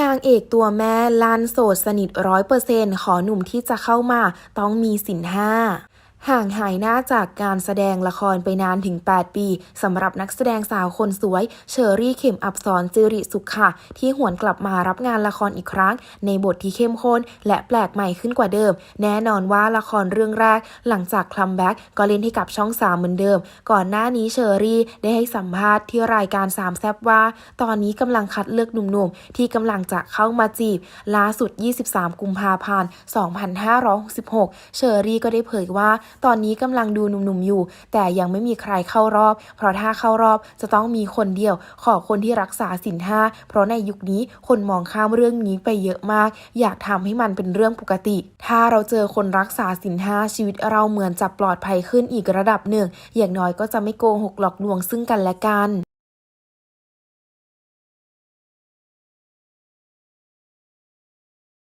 นางเอกตัวแม่ลานโสดสนิทร้อยเปอร์เซ็นขอหนุ่มที่จะเข้ามาต้องมีสินห้า ห่างหายหน้าจากการแสดงละครไปนานถึง 8 ปีสำหรับนักแสดงสาวคนสวย เชอรี่เข็มอับสรจิริสุขค่ะ ที่หวนกลับมารับงานละครอีกครั้ง ในบทที่เข้มข้นและแปลกใหม่ขึ้นกว่าเดิม แน่นอนว่าละครเรื่องแรก หลังจากคลัมแบ็กก็เล่นให้กับช่อง3เหมือนเดิม ก่อนหน้านี้เชอรี่ได้ให้สัมภาษณ์ที่รายการสามแซบว่า ตอนนี้กำลังคัดเลือกหนุ่มๆ ที่กำลังจะเข้ามาจีบล่าสุด 23 กุมภาพันธ์ 2566 เชอรี่ก็ได้เผยว่าตอนนี้กำลังดูหนุ่มๆอยู่ แต่ยังไม่มีใครเข้ารอบ เพราะถ้าเข้ารอบจะต้องมีคนเดียว ขอคนที่รักษาสินห้าเพราะในยุคนี้คนมองข้ามเรื่องนี้ไปเยอะมาก อยากทำให้มันเป็นเรื่องปกติ ถ้าเราเจอคนรักษาสินห้าชีวิตเราเหมือนจะปลอดภัยขึ้นอีกระดับหนึ่ง อย่างน้อยก็จะไม่โกหกหลอกลวงซึ่งกันและกัน